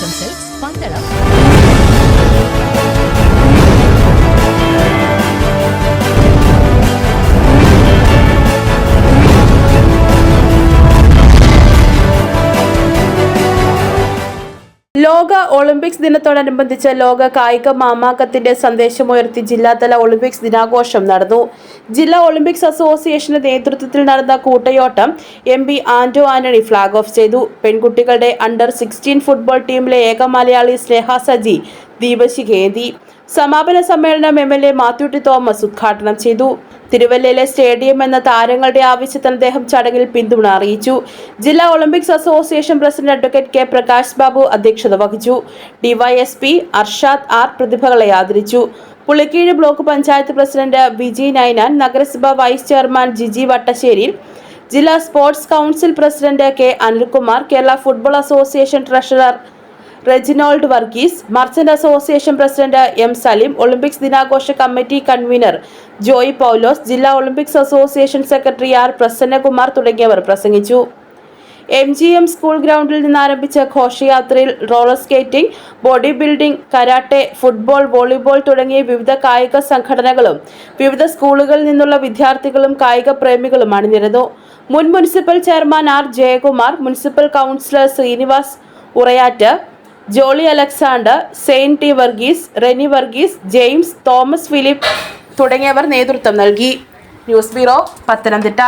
themselves Pandalam. ലോക Olympics ദിനത്തോടനുബന്ധിച്ച് ലോക കായിക മാമാങ്കത്തിന്റെ സന്ദേശമുയർത്തി ജില്ലാതല ഒളിമ്പിക്സ് ദിനാഘോഷം നടന്നു. ജില്ലാ ഒളിമ്പിക്സ് അസോസിയേഷന്റെ നേതൃത്വത്തിൽ നടന്ന കൂട്ടയോട്ടം M P Anto Antony flag off ചെയ്തു. പെൺകുട്ടികളുടെ അണ്ടർ സിക്സ്റ്റീൻ ഫുട്ബോൾ ടീമിലെ ഏക മലയാളി സ്നേഹ സജി ദീപശിഖേന്തി സമാപന സമ്മേളനം M L A Mathew Thomas ഉദ്ഘാടനം ചെയ്തു. തിരുവല്ലയിലെ സ്റ്റേഡിയം എന്ന താരങ്ങളുടെ ആവശ്യത്തിന് അദ്ദേഹം ചടങ്ങിൽ പിന്തുണ അറിയിച്ചു. ജില്ലാ Olympics association president advocate K Prakash Babu അധ്യക്ഷത വഹിച്ചു. ഡിവൈഎസ്പി അർഷാദ് ആർ പ്രതിഭകളെ ആദരിച്ചു. പുളിക്കീഴ് ബ്ലോക്ക് പഞ്ചായത്ത് പ്രസിഡന്റ് വിജി നൈനാൻ നഗരസഭാ വൈസ് ചെയർമാൻ ജിജി വട്ടശ്ശേരി ജില്ലാ sports council president K Anilkumar Kerala football association treasurer Reginald Varghese merchant association president M Saleem Olympics ദിനാഘോഷ കമ്മിറ്റി കൺവീനർ ജോയി പൗലോസ് ജില്ലാ Olympics association secretary R Prasannakumar തുടങ്ങിയവർ പ്രസംഗിച്ചു. എം ജി എം സ്കൂൾ ഗ്രൗണ്ടിൽ നിന്ന് ആരംഭിച്ച ഘോഷയാത്രയിൽ roller skating body building karate football volleyball തുടങ്ങിയ വിവിധ കായിക സംഘടനകളും വിവിധ സ്കൂളുകളിൽ നിന്നുള്ള വിദ്യാർത്ഥികളും കായിക പ്രേമികളും അണിനിരുന്നു. മുൻ municipal chairman R Jayakumar municipal councillor Sreenivas Urayat Jolly Alexander Saint T Varghese Reni Varghese James Thomas Philip തുടങ്ങിയവർ നേതൃത്വം നൽകി. News bureau Pathanamthitta.